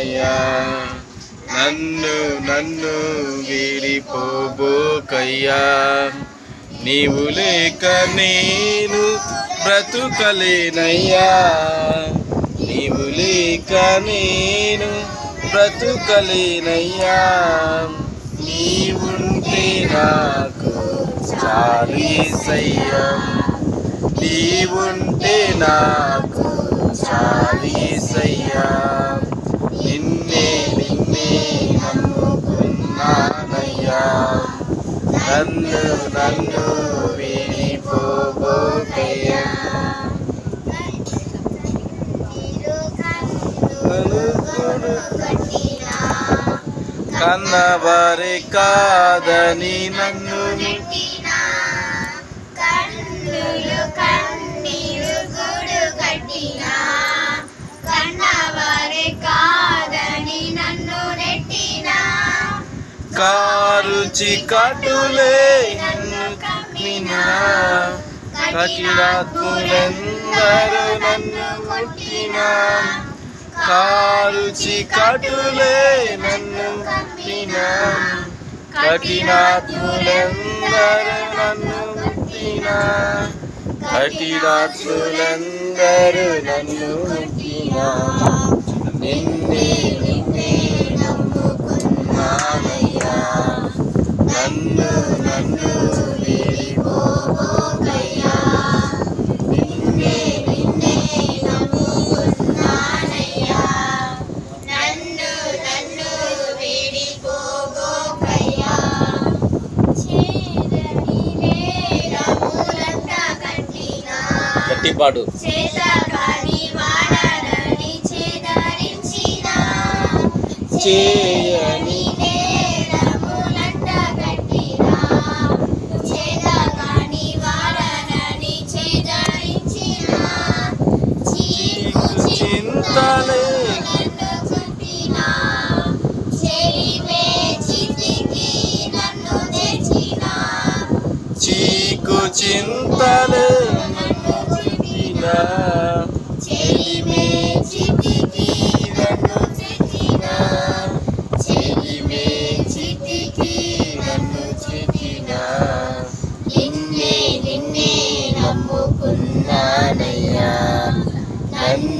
కయ్యా నన్ను నన్ను వీడిపోబోకయ్యా నీవు లేక నేను బ్రతుకలేనయ్యా. నీవు లేక నేను బ్రతుకలేనయ్యా. నీవుంటే నాకు చాలీసయ్యా నీవుంటే నాకు చాలీసయ్యా నన్ను నన్ను వీడిపోబోకయ్యా కన్నవారి కాదని నన్ను చికటులే నన్ను కమ్మినా కఠినాత్ములందరూ నన్ను ముట్టినా కారు చికటులే నన్ను కమ్మినా కఠినాత్ములందరూ నన్ను ముట్టినా కఠినాత్ములందరూ నన్ను ముట్టినా నన్ను నన్ను వీడిపోబోకయ్యా నిన్నే నిన్నే నానయ్యా నన్ను నన్ను వీడిపోబోకయ్యా చేరని నేరములంట కట్టినా గట్టిపాడు చేతకాని వాడనని చేదరించినా. చేయని చుట్టినా నిన్నే నిన్నే నమ్ముకున్నానయ్యా. నన్ను